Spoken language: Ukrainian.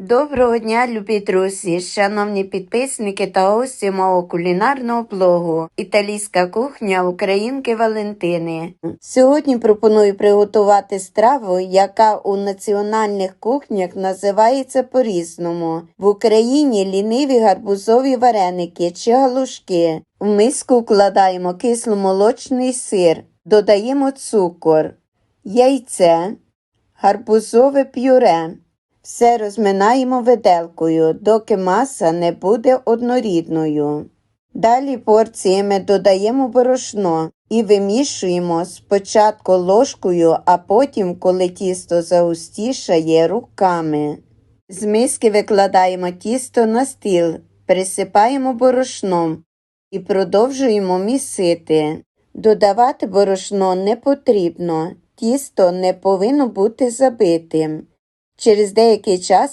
Доброго дня, любі друзі, шановні підписники та гості мого кулінарного блогу Італійська кухня Українки Валентини. Сьогодні пропоную приготувати страву, яка у національних кухнях називається по-різному. В Україні ліниві гарбузові вареники чи галушки. В миску вкладаємо кисломолочний сир, додаємо цукор, яйце, гарбузове пюре. Все розминаємо виделкою, доки маса не буде однорідною. Далі порціями додаємо борошно і вимішуємо спочатку ложкою, а потім, коли тісто загустішає, руками. З миски викладаємо тісто на стіл, присипаємо борошном і продовжуємо місити. Додавати борошно не потрібно, тісто не повинно бути забитим. Çerezde ekeceğiz.